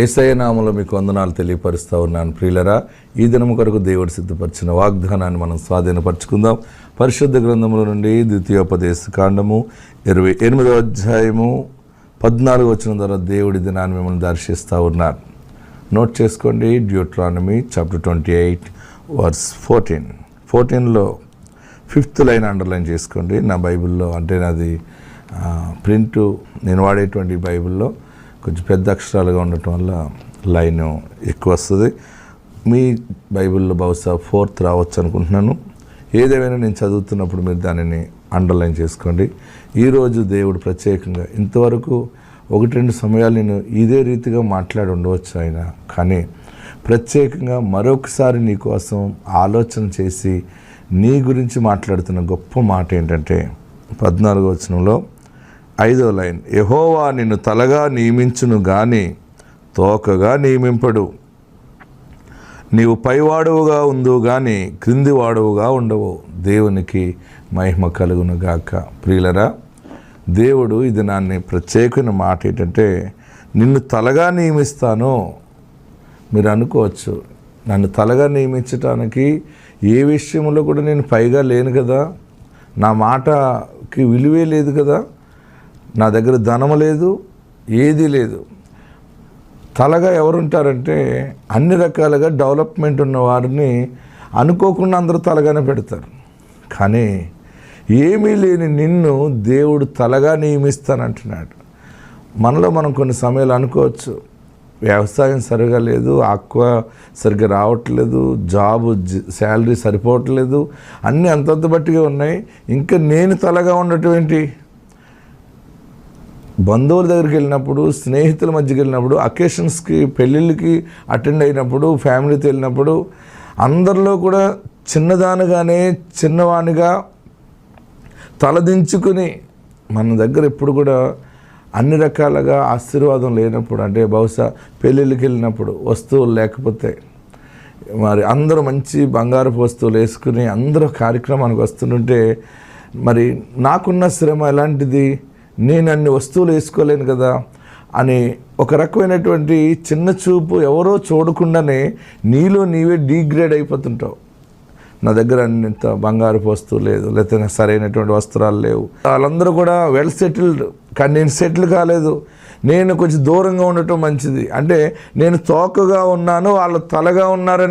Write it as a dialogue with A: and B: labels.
A: ఏసయ నామలో మీకు వందనాలు తెలియపరుస్తూ ఉన్నాను. ప్రియులరా ఈ దినము కొరకు దేవుడు సిద్ధపరిచిన వాగ్దానాన్ని మనం స్వాధీనపరచుకుందాం. పరిశుద్ధ గ్రంథముల నుండి ద్వితీయోపదేశ కాండము ఇరవై ఎనిమిదో అధ్యాయము పద్నాలుగు వచ్చిన ద్వారా దేవుడి దినాన్ని మిమ్మల్ని దర్శిస్తూ ఉన్నారు. నోట్ చేసుకోండి Deuteronomy chapter twenty eight verse fourteen ఫోర్టీన్లో ఫిఫ్త్ లైన్ అండర్లైన్ చేసుకోండి. నా బైబిల్లో అంటే నాది ప్రింట్ నేను వాడేటువంటి బైబిల్లో కొంచెం పెద్ద అక్షరాలుగా ఉండటం వల్ల లైన్ ఎక్కువ వస్తుంది మీ బైబిల్లో బహుశా ఫోర్త్ రావచ్చు అనుకుంటున్నాను. ఏదేమైనా నేను చదువుతున్నప్పుడు మీరు దానిని అండర్లైన్ చేసుకోండి. ఈరోజు దేవుడు ప్రత్యేకంగా ఇంతవరకు ఒకటి రెండు సమయాలు నేను ఇదే రీతిగా మాట్లాడి ఉండవచ్చు ఆయన. కానీ ప్రత్యేకంగా మరొకసారి నీకోసం ఆలోచన చేసి నీ గురించి మాట్లాడుతున్న గొప్ప మాట ఏంటంటే పద్నాలుగో వచనంలో ఐదో లైన్ యహోవా నిన్ను తలగా నియమించును గాని తోకగా నియమింపడు. నీవు పైవాడవుగా ఉందో కానీ క్రింది వాడవుగా ఉండవు. దేవునికి మహిమ కలుగును గాక. ప్రియులరా దేవుడు ఇది నాన్ని ప్రత్యేకమైన మాట ఏంటంటే నిన్ను తలగా నియమిస్తాను. మీరు అనుకోవచ్చు నన్ను తలగా నియమించటానికి ఏ విషయంలో కూడా నేను పైగా లేను కదా. నా మాటకి విలువే లేదు కదా. నా దగ్గర ధనము లేదు ఏది లేదు. తలగా ఎవరుంటారంటే అన్ని రకాలుగా డెవలప్మెంట్ ఉన్న వారిని అనుకోకుండా అందరూ తలగానే పెడతారు. కానీ ఏమీ లేని నిన్ను దేవుడు తలగా నియమిస్తానంటున్నాడు. మనలో మనం కొన్ని సమయాలు అనుకోవచ్చు. వ్యవసాయం సరిగా లేదు ఆక్వా సరిగ్గా రావట్లేదు జాబ్ శాలరీ సరిపోవట్లేదు అన్నీ అంతంత బట్టిగా ఉన్నాయి. ఇంకా నేను తలగా ఉండటం ఏంటి? బంధువుల దగ్గరికి వెళ్ళినప్పుడు స్నేహితుల మధ్యకి వెళ్ళినప్పుడు అకేషన్స్కి పెళ్ళిళ్ళకి అటెండ్ అయినప్పుడు ఫ్యామిలీతో వెళ్ళినప్పుడు అందరిలో కూడా చిన్నదానిగానే చిన్నవానిగా తలదించుకుని మన దగ్గర ఎప్పుడు కూడా అన్ని రకాలుగా ఆశీర్వాదం లేనప్పుడు అంటే బహుశా పెళ్ళిళ్ళకి వెళ్ళినప్పుడు వస్తువులు లేకపోతే మరి అందరూ మంచి బంగారపు వస్తువులు వేసుకుని అందరూ కార్యక్రమానికి వస్తుంటే మరి నాకున్న శ్రమ ఎలాంటిది? నేను అన్ని వస్తువులు వేసుకోలేను కదా అని ఒక రకమైనటువంటి చిన్న చూపు ఎవరో చూడకుండానే నీలో నీవే డీగ్రేడ్ అయిపోతుంటావు. నా దగ్గర అంత బంగారు వస్తువు లేదు లేకపోతే నాకు సరైనటువంటి వస్త్రాలు లేవు. వాళ్ళందరూ కూడా వెల్ సెటిల్డ్ కానీ నేను సెటిల్ కాలేదు. నేను కొంచెం దూరంగా ఉండటం మంచిది. అంటే నేను తోకగా ఉన్నాను వాళ్ళు తలగా ఉన్నారని